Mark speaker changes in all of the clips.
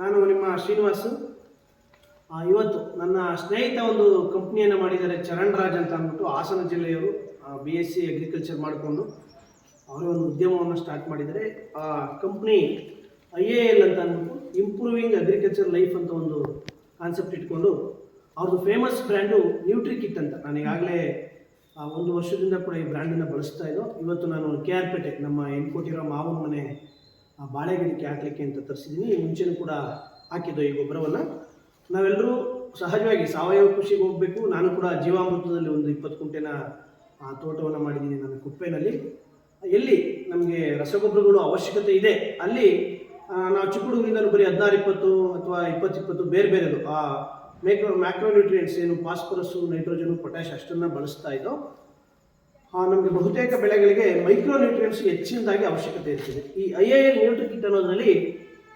Speaker 1: ನಾನು ನಿಮ್ಮ ಶ್ರೀನಿವಾಸ್. ಇವತ್ತು ನನ್ನ ಸ್ನೇಹಿತ ಒಂದು ಕಂಪ್ನಿಯನ್ನು ಮಾಡಿದ್ದಾರೆ ಚರಣ್ ರಾಜ್ ಅಂತ ಅಂದ್ಬಿಟ್ಟು ಹಾಸನ ಜಿಲ್ಲೆಯವರು ಬಿ ಎಸ್ ಸಿ ಅಗ್ರಿಕಲ್ಚರ್ ಮಾಡಿಕೊಂಡು ಅವರು ಒಂದು ಉದ್ಯಮವನ್ನು ಸ್ಟಾರ್ಟ್ ಮಾಡಿದ್ದಾರೆ. ಆ, ಕಂಪ್ನಿ ಐ ಎ ಎಲ್ ಅಂತ ಅಂದ್ಬಿಟ್ಟು ಇಂಪ್ರೂವಿಂಗ್ ಅಗ್ರಿಕಲ್ಚರ್ ಲೈಫ್ ಅಂತ ಒಂದು ಕಾನ್ಸೆಪ್ಟ್ ಇಟ್ಕೊಂಡು ಅವ್ರದ್ದು ಫೇಮಸ್ ಬ್ರ್ಯಾಂಡು ನ್ಯೂಟ್ರಿ ಕಿಟ್ ಅಂತ. ನಾನು ಈಗಾಗಲೇ ಒಂದು ವರ್ಷದಿಂದ ಕೂಡ ಈ ಬ್ರ್ಯಾಂಡನ್ನು ಬಳಸ್ತಾ ಇದ್ದೋ. ಇವತ್ತು ನಾನು ಕೆ ಆರ್ ಪೇಟೆ ನಮ್ಮ ಎನ್ಕೋಟಿರೋ ಮಾವನ ಮನೆ ಆ ಬಾಳೆ ಗಿಡಕ್ಕೆ ಹಾಕ್ಲಿಕ್ಕೆ ಅಂತ ತರಿಸಿದ್ದೀನಿ ಮುಂಚೆನೂ ಕೂಡ ಹಾಕಿದ್ದು ಈ ಗೊಬ್ಬರವನ್ನು. ನಾವೆಲ್ಲರೂ ಸಹಜವಾಗಿ ಸಾವಯವ ಕೃಷಿಗೆ ಹೋಗಬೇಕು. ನಾನು ಕೂಡ ಜೀವಾಮೃತದಲ್ಲಿ ಒಂದು ಇಪ್ಪತ್ತು ಕುಂಟೆನ ತೋಟವನ್ನು ಮಾಡಿದ್ದೀನಿ ನನ್ನ ಕುಪ್ಪೆನಲ್ಲಿ. ಎಲ್ಲಿ ನಮಗೆ ರಸಗೊಬ್ಬರಗಳು ಅವಶ್ಯಕತೆ ಇದೆ, ಅಲ್ಲಿ ನಾವು ಚಿಕ್ಕ ಹುಡುಗರಿಂದ ಬರೀ ಹದಿನಾರು, ಇಪ್ಪತ್ತು ಅಥವಾ ಇಪ್ಪತ್ತು ಇಪ್ಪತ್ತು ಬೇರೆ ಬೇರೆದು, ಆ ಮೇಕ್ರೋ ನ್ಯೂಟ್ರಿಯೆಂಟ್ಸ್ ಏನು, ಫಾಸ್ಫರಸ್ಸು, ನೈಟ್ರೋಜನು, ಪೊಟ್ಯಾಶ್ ಅಷ್ಟನ್ನು ಬಳಸ್ತಾ ಇದ್ದೋ ನಮಗೆ ಬಹುತೇಕ ಬೆಳೆಗಳಿಗೆ ಮೈಕ್ರೋ ನ್ಯೂಟ್ರಿಯೆಂಟ್ಸ್ ಹೆಚ್ಚಿನದಾಗಿ ಅವಶ್ಯಕತೆ ಇರ್ತದೆ. ಈ I I L nutri kit ಅನ್ನೋದರಲ್ಲಿ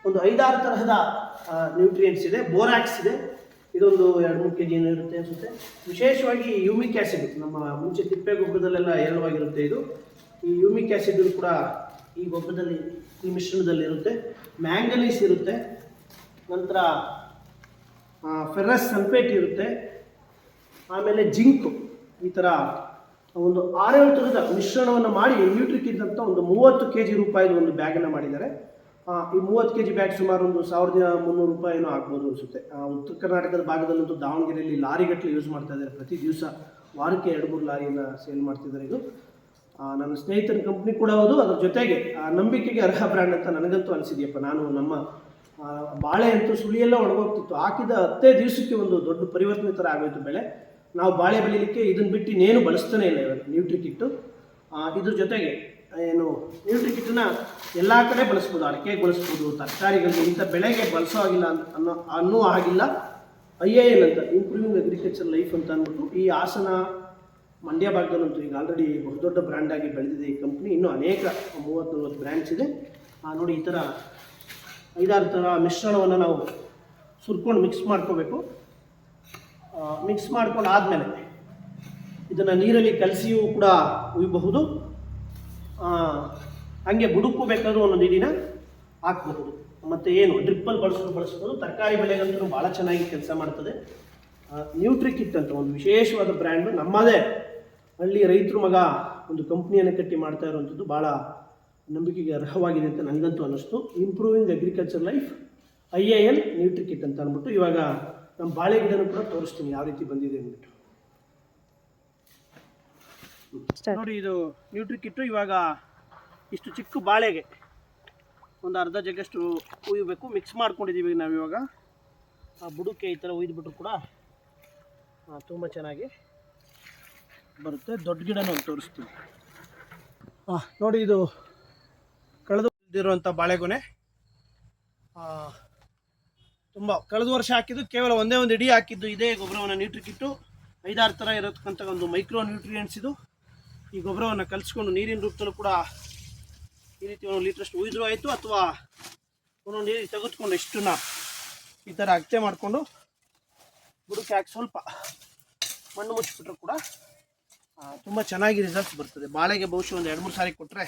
Speaker 1: ಒಂದು ಐದಾರು ತರಹದ ನ್ಯೂಟ್ರಿಯೆಂಟ್ಸ್ ಇದೆ. ಬೋರಾಕ್ಸ್ ಇದೆ. ಇದೊಂದು ಎರಡು ಮೂರು ಕೆ ಜಿ ಏನೋ ಇರುತ್ತೆ ಅನಿಸುತ್ತೆ. ವಿಶೇಷವಾಗಿ ಯೂಮಿಕ್ ಆ್ಯಸಿಡ್ ನಮ್ಮ ಮುಂಚೆ ತಿಪ್ಪೆ ಗೊಬ್ಬರದಲ್ಲೆಲ್ಲ ಎರಡವಾಗಿರುತ್ತೆ ಇದು. ಈ ಯೂಮಿಕ್ ಆ್ಯಸಿಡ್ ಕೂಡ ಈ ಗೊಬ್ಬರದಲ್ಲಿ, ಈ ಮಿಶ್ರಣದಲ್ಲಿ ಇರುತ್ತೆ. ಮ್ಯಾಂಗನೀಸ್ ಇರುತ್ತೆ. ನಂತರ ಫೆರಸ್ ಸಲ್ಫೇಟ್ ಇರುತ್ತೆ. ಆಮೇಲೆ ಜಿಂಕು ಈ ಥರ ಒಂದು ಆರೇಳು ತರದ ಮಿಶ್ರಣವನ್ನು ಮಾಡಿ ನ್ಯೂಟ್ರಿಕಿಟ್ ಇದ್ದಂಥ ಒಂದು ಮೂವತ್ತು ಕೆ ಜಿ ರೂಪಾಯಿದು ಒಂದು ಬ್ಯಾಗನ್ನು ಮಾಡಿದ್ದಾರೆ. ಈ ಮೂವತ್ತು ಕೆ ಜಿ ಬ್ಯಾಗ್ ಸುಮಾರು ಒಂದು ಸಾವಿರದ ಮುನ್ನೂರು ರೂಪಾಯಿ ಏನೋ ಆಗ್ಬೋದು ಅನಿಸುತ್ತೆ. ಉತ್ತರ ಕರ್ನಾಟಕದ ಭಾಗದಲ್ಲಂತೂ ದಾವಣಗೆರೆಯಲ್ಲಿ ಲಾರಿಗಟ್ಟಲೆ ಯೂಸ್ ಮಾಡ್ತಾ ಇದ್ದಾರೆ. ಪ್ರತಿ ದಿವಸ ವಾರಕ್ಕೆ ಎರಡು ಮೂರು ಲಾರಿಯನ್ನು ಸೇಲ್ ಮಾಡ್ತಿದ್ದಾರೆ ಇದು. ನನ್ನ ಸ್ನೇಹಿತನ ಕಂಪ್ನಿ ಕೂಡ ಹೌದು. ಅದ್ರ ಜೊತೆಗೆ ಆ, ನಂಬಿಕೆಗೆ ಅರ್ಹ ಬ್ರ್ಯಾಂಡ್ ಅಂತ ನನಗಂತೂ ಅನಿಸಿದೆಯಪ್ಪ. ನಾನು ನಮ್ಮ ಬಾಳೆ ಅಂತೂ ಸುಳಿಯೆಲ್ಲ ಒಣಗೋಗ್ತಿತ್ತು. ಹಾಕಿದ ಹತ್ತೇ ದಿವಸಕ್ಕೆ ಒಂದು ದೊಡ್ಡ ಪರಿವರ್ತನೆ ಥರ ಆಗೋಯ್ತು ಬೆಳೆ. ನಾವು ಬಾಳೆ ಬೆಳಿಲಿಕ್ಕೆ ಇದನ್ನು ಬಿಟ್ಟು ಇನ್ನೇನು ಬಳಸ್ತಾನೆ ಇಲ್ಲ ಇವಾಗ ನ್ಯೂಟ್ರಿ ಕಿಟ್ಟು ಇದ್ರ ಜೊತೆಗೆ, ಏನು ನ್ಯೂಟ್ರಿ ಕಿಟ್ಟನ್ನ ಎಲ್ಲ ಕಡೆ ಬಳಸ್ಬೋದು ಅಡಿಕೆಗೆ ಬಳಸ್ಬೋದು, ತರಕಾರಿಗಳಿಗೆ ಇಂಥ ಬೆಳೆಗೆ ಬಳಸೋ ಆಗಿಲ್ಲ ಅಂತ ಅನ್ನೋ, ಅನ್ನೂ ಆಗಿಲ್ಲ ಐ ಎ ಎಲ್ ಅಂತ ಇಂಪ್ರೂವಿಂಗ್ ಅಗ್ರಿಕಲ್ಚರ್ ಲೈಫ್ ಅಂತ ಅಂದ್ಬಿಟ್ಟು ಈ ಹಾಸನ ಮಂಡ್ಯ ಭಾಗದಲ್ಲಂತೂ ಈಗ ಆಲ್ರೆಡಿ ಬಹುದೊಡ್ಡ ಬ್ರ್ಯಾಂಡ್ ಆಗಿ ಬೆಳೆದಿದೆ ಈ ಕಂಪ್ನಿ ಇನ್ನೂ ಅನೇಕ ಮೂವತ್ತು ನಲ್ವತ್ತು ಬ್ರ್ಯಾಂಡ್ಸ್ ಇದೆ ನೋಡಿ ಈ ಥರ ಐದಾರು ಥರ ಮಿಶ್ರಣವನ್ನು ನಾವು ಸುರ್ಕೊಂಡು ಮಿಕ್ಸ್ ಮಾಡ್ಕೋಬೇಕು. ಮಿಕ್ಸ್ ಮಾಡ್ಕೊಂಡು ಆದಮೇಲೆ ಇದನ್ನು ನೀರಲ್ಲಿ ಕಲಸಿಯೂ ಕೂಡ ಉಯ್ಯಬಹುದು ಹಂಗೆ ಬುಡುಕು ಬೇಕಾದ್ರೂ ಒಂದೊಂದು ನೀರಿನ ಹಾಕ್ಬಹುದು. ಮತ್ತು ಏನು, ಡ್ರಿಪ್ಪಲ್ಲಿ ಬಳಸೋದು ಬಳಸ್ಬೋದು. ತರಕಾರಿ ಬೆಳೆಗಂತೂ ಭಾಳ ಚೆನ್ನಾಗಿ ಕೆಲಸ ಮಾಡ್ತದೆ. ನ್ಯೂಟ್ರಿ ಕಿಟ್ ಅಂತ ಒಂದು ವಿಶೇಷವಾದ ಬ್ರ್ಯಾಂಡು. ನಮ್ಮದೇ ಹಳ್ಳಿ ರೈತರು ಮಗ ಒಂದು ಕಂಪ್ನಿಯನ್ನು ಕಟ್ಟಿ ಮಾಡ್ತಾ ಇರುವಂಥದ್ದು ಭಾಳ ನಂಬಿಕೆಗೆ ಅರ್ಹವಾಗಿದೆ ಅಂತ ನನಗಂತೂ ಅನ್ನಿಸ್ತು. Improving agriculture life I A L nutri kit ಅಂತ ಅಂದ್ಬಿಟ್ಟು ಇವಾಗ ನಮ್ಮ ಬಾಳೆ ಗಿಡನೂ ಕೂಡ ತೋರಿಸ್ತೀನಿ ಯಾವ ರೀತಿ ಬಂದಿದೆ ಅಂದ್ಬಿಟ್ಟು. ನೋಡಿ ಇದು ನ್ಯೂಟ್ರಿ ಕಿಟ್ಟು ಇವಾಗ ಇಷ್ಟು ಚಿಕ್ಕ ಬಾಳೆಗೆ ಒಂದು ಅರ್ಧ ಜಗ್ಗಷ್ಟು ಉಯ್ಯಬೇಕು ಮಿಕ್ಸ್ ಮಾಡ್ಕೊಂಡಿದ್ದೀವಿ ನಾವು ಇವಾಗ ಆ ಬುಡಕ್ಕೆ ಈ ಥರ ಉಯ್ದುಬಿಟ್ರು ಕೂಡ ತುಂಬ ಚೆನ್ನಾಗಿ ಬರುತ್ತೆ. ದೊಡ್ಡ ಗಿಡನ ಒಂದು ತೋರಿಸ್ತೀವಿ ಹಾಂ ನೋಡಿ ಇದು ಕಳೆದು ಬಂದಿರುವಂಥ ಬಾಳೆಗೊನೆ. ತುಂಬ ಕಳೆದ ವರ್ಷ ಹಾಕಿದ್ದು, ಕೇವಲ ಒಂದೇ ಒಂದು ಇಡೀ ಹಾಕಿದ್ದು, ಇದೇ ಗೊಬ್ಬರವನ್ನು ನೀಟ್ರಿಕ್ಕಿಟ್ಟು ಕಿಟ್ಟು ಐದಾರು ಥರ ಇರತಕ್ಕಂಥ ಒಂದು ಮೈಕ್ರೋ ನ್ಯೂಟ್ರಿಯೆಂಟ್ಸ್ ಇದು. ಈ ಗೊಬ್ಬರವನ್ನು ಕಲಿಸ್ಕೊಂಡು ನೀರಿನ ರೂಪದಲ್ಲೂ ಕೂಡ ಈ ರೀತಿ ಒಂದು ಲೀಟ್ರಷ್ಟು ಉಯ್ದ್ರು ಆಯಿತು, ಅಥವಾ ಒಂದೊಂದು ನೀರು ತೆಗೆದುಕೊಂಡು ಎಷ್ಟನ್ನ ಈ ಥರ ಅಗತ್ಯ ಮಾಡಿಕೊಂಡು ಬುಡಕ್ಕೆ ಹಾಕಿ ಸ್ವಲ್ಪ ಮಣ್ಣು ಮುಚ್ಚಿಬಿಟ್ರು ಕೂಡ ತುಂಬ ಚೆನ್ನಾಗಿ ರಿಸಲ್ಟ್ಸ್ ಬರ್ತದೆ. ಬಾಳೆಗೆ ಬಹುಶಃ ಒಂದು ಎರಡು ಮೂರು ಸಾರಿ ಕೊಟ್ಟರೆ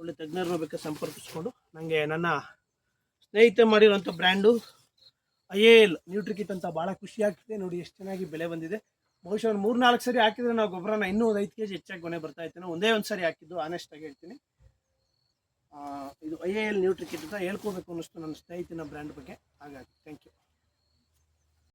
Speaker 1: ಒಳ್ಳೆ ತಜ್ಞರನ್ನ ಬೇಕಾದ್ರೆ ಸಂಪರ್ಕಿಸ್ಕೊಂಡು ನನಗೆ ನನ್ನ ಸ್ನೇಹಿತೆ ಮಾಡಿರೋಂಥ ಬ್ರ್ಯಾಂಡು ಎಲ್ ನ್ಯೂಟ್ರಿಕಿಟ್ ಅಂತ ಭಾಳ ಖುಷಿ ಆಗ್ತಿದೆ. ನೋಡಿ ಎಷ್ಟು ಚೆನ್ನಾಗಿ ಬೆಲೆ ಬಂದಿದೆ. ಬಹುಶಃ ಒಂದು ಮೂರು ನಾಲ್ಕು ಸರಿ ಹಾಕಿದ್ರೆ ನಾವು ಗೊಬ್ಬರನ ಇನ್ನೂ ಒಂದು ಐದು ಕೆ ಜಿ ಹೆಚ್ಚಾಗಿ ಕೊನೆ ಬರ್ತಾ ಇರ್ತೇನೆ. ಒಂದೇ ಒಂದು ಸರಿ ಹಾಕಿದ್ದು ಆನೆಸ್ಟಾಗಿ ಹೇಳ್ತೀನಿ. ಇದು ಐ ಎ ಎಲ್ ನ್ಯೂಟ್ರಿಕಿಟ್ ಅಂತ ಹೇಳ್ಕೋಬೇಕು ಅನ್ನಿಸ್ತು ನನ್ನ ಸ್ನೇಹಿತನ ಬ್ರ್ಯಾಂಡ್ ಬಗ್ಗೆ. ಹಾಗಾಗಿ ಥ್ಯಾಂಕ್ ಯು